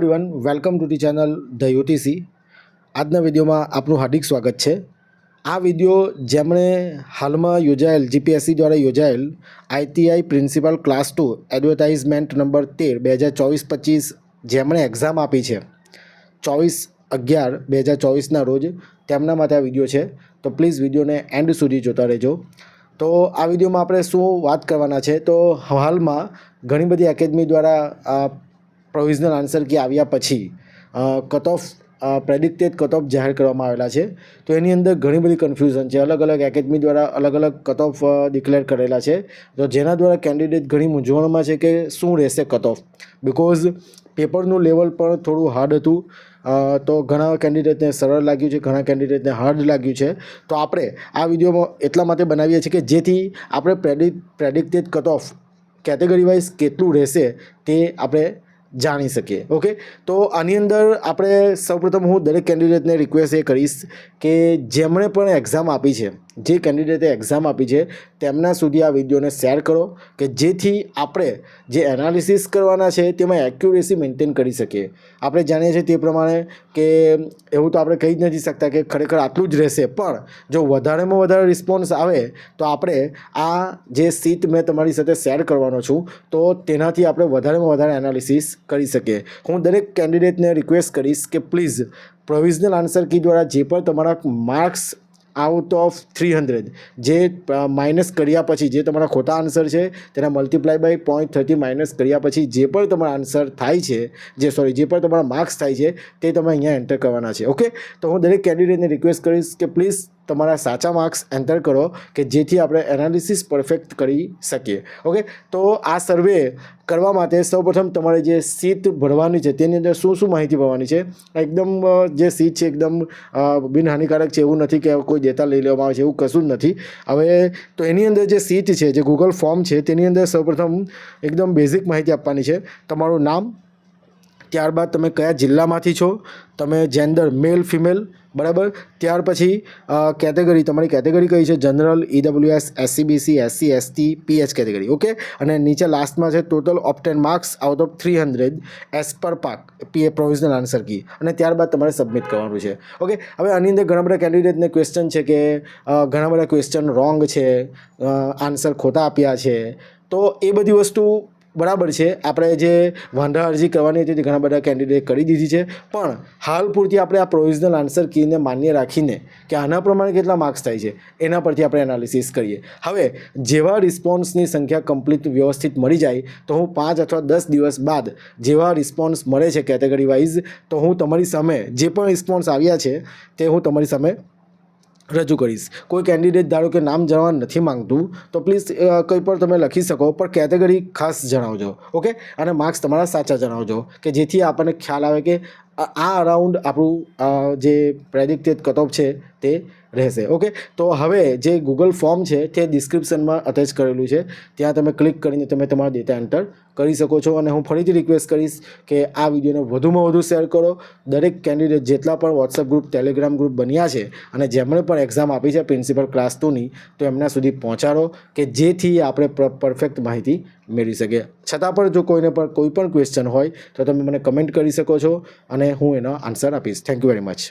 Everyone welcome to the channel the UTC આજના વિડીયોમાં આપનું હાર્દિક સ્વાગત છે. આ વીડિયો જેમણે હાલમાં યોજાયેલ જીપીએસસી દ્વારા યોજાયેલ ITI principal class two advertisement number તેર બે હજાર ચોવીસ પચીસ જેમણે એક્ઝામ આપી છે. ચોવીસ અગિયાર બે હજાર ચોવીસના રોજ તેમના માટે આ વીડિયો છે. તો પ્લીઝ વિડીયોને એન્ડ સુધી જોતા રહેજો. તો આ વિડીયોમાં આપણે શું વાત કરવાના છે? તો હાલમાં ઘણી બધી એકેડમી દ્વારા પ્રોવિઝનલ આન્સર કી આવ્યા પછી cut off predicted cut off જાહેર કરવામાં આવેલા છે. તો એની અંદર ઘણી બધી કન્ફ્યુઝન છે. અલગ અલગ એકેડમી દ્વારા અલગ અલગ કટ ઓફ ડિક્લેર કરેલા છે. તો જેના દ્વારા કેન્ડિડેટ ઘણી મૂંઝવણમાં છે કે શું રહેશે કટ ઓફ બિકોઝ પેપરનું લેવલ પણ થોડું હાર્ડ હતું. તો ઘણા કેન્ડિડેટને સરળ લાગ્યું છે, ઘણા કેન્ડિડેટને હાર્ડ લાગ્યું છે. તો આપણે આ વિડીયોમાં એટલા માટે બનાવીએ છીએ કે જેથી આપણે predict predicted cut off category wise કેટલું રહેશે તે આપણે જાણી શકીએ. ઓકે તો આની અંદર આપણે સૌપ્રથમ હું દરેક કેન્ડિડેટને રિક્વેસ્ટ એ કરીશ કે જેમણે પણ એક્ઝામ આપી છે જે કેન્ડિડેટે એક્ઝામ આપી છે, તેમના સુધી આ વિડીયોને શેર કરો કે જેથી આપણે જે એનાલિસિસ કરવાના છે તેમાં એક્યુરેસી મેન્ટેન કરી શકીએ. આપણે જાણીએ છીએ તે પ્રમાણે કે એવું તો આપણે કહી જ નથી શકતા કે ખરેખર આટલું જ રહેશે, પણ જો વધારેમાં વધારે રિસ્પોન્સ આવે તો આપણે આ જે સીટ મેં તમારી સાથે શેર કરવાનો છું, તો તેનાથી આપણે વધારેમાં વધારે એનાલિસિસ કરી શકીએ. હું દરેક કેન્ડિડેટને રિક્વેસ્ટ કરીશ કે પ્લીઝ પ્રોવિઝનલ આન્સર કી દ્વારા જે પણ તમારા marks out of three hundred. જે માઇનસ કર્યા પછી જે તમારા ખોટા આન્સર છે, તેના multiply by point thirty minus કર્યા પછી જે પણ તમારા આન્સર થાય છે, જે સોરી જે પણ તમારા માર્ક્સ થાય છે, તે તમે અહીંયા એન્ટર કરવાના છે ઓકે તો હું દરેક કેન્ડિડેટને રિક્વેસ્ટ કરીશ કે પ્લીઝ તમારા સાચા માર્ક્સ એન્ટર કરો કે જેથી આપણે એનાલિસિસ પરફેક્ટ કરી શકીએ. ઓકે? તો આ સર્વે કરવા માટે સૌપ્રથમ તમારે જે સીટ ભરવાની છે, તેની અંદર શું શું માહિતી ભરવાની છે? એકદમ જે સીટ છે એકદમ બિનહાનિકારક છે એવું નથી કે કોઈ ડેટા લઈ લેવામાં આવે છે એવું કશું જ નથી. હવે તો એની અંદર જે સીટ છે, જે ગૂગલ ફોર્મ છે, તેની અંદર સૌપ્રથમ એકદમ બેઝિક માહિતી આપવાની છે. તમારું નામ ત્યારબાદ તમે કયા જિલ્લામાંથી છો? તમે જેન્ડર મેલ ફિમેલ બરાબર? ત્યાર પછી કેટેગરી તમારી કેટેગરી કઈ છે? General EWS SEBC SC ST PH category okay અને નીચે લાસ્ટમાં છે total obtained marks out of three hundred as પર પાક પીએ પ્રોવિઝનલ આન્સર કી અને ત્યારબાદ તમારે સબમિટ કરવાનું છે ઓકે હવે આની અંદર ઘણા બધા કેન્ડિડેટને ક્વેશ્ચન છે કે ઘણા બધા ક્વેશ્ચન રોંગ છે આન્સર ખોટા આપ્યા છે. તો એ બધી વસ્તુ બરાબર છે. આપણે જે વાંધા અરજી કરવાની હતી તે ઘણા બધા કેન્ડિડેટ કરી દીધી છે. પણ હાલ પૂરતી આપણે આ પ્રોવિઝનલ આન્સર કીને માન્ય રાખીને કે આના પ્રમાણે કેટલા માર્ક્સ થાય છે, એના પરથી આપણે એનાલિસિસ કરીએ. હવે જેવા રિસ્પોન્સની સંખ્યા કમ્પ્લીટ વ્યવસ્થિત મળી જાય, તો હું પાંચ અથવા દસ દિવસ બાદ જેવા રિસ્પોન્સ મળે છે કેટેગરી વાઇઝ તો હું તમારી સામે જે પણ રિસ્પોન્સ આવ્યા છે, તે હું તમારી સામે રજૂ કરીશ. કોઈ કેન્ડિડેટ ધારો કે નામ જણાવવા નથી માંગતું, તો પ્લીઝ કંઈ પણ તમે લખી શકો, પણ કેટેગરી ખાસ જણાવજો ઓકે અને માર્ક્સ તમારા સાચા જણાવજો, કે જેથી આપણને ખ્યાલ આવે કે આ અરાઉન્ડ આપણું જે પ્રેડિક્ટેડ કટઓફ છે તે રહેશે ઓકે તો હવે જે ગૂગલ ફોર્મ છે, તે ડિસ્ક્રિપ્શનમાં અટેચ કરેલું છે. ત્યાં તમે ક્લિક કરીને તમે તમારા ડેટા એન્ટર કરી શકો છો અને હું ફરીથી રિક્વેસ્ટ કરીશ કે આ વિડીયોને વધુમાં વધુ શેર કરો. દરેક કેન્ડિડેટ જેટલા પણ વોટ્સઅપ ગ્રુપ ટેલિગ્રામ ગ્રુપ બન્યા છે અને જેમણે પણ એક્ઝામ આપી છે પ્રિન્સિપલ ક્લાસ ટુની તો એમના સુધી પહોંચાડો કે જેથી આપણે પરફેક્ટ માહિતી મેળવી શકીએ. છતાં પણ જો કોઈને પણ કોઈ પણ ક્વેશ્ચન હોય, તો તમે મને કમેન્ટ કરી શકો છો અને હું એનો આન્સર આપીશ. Thank you very much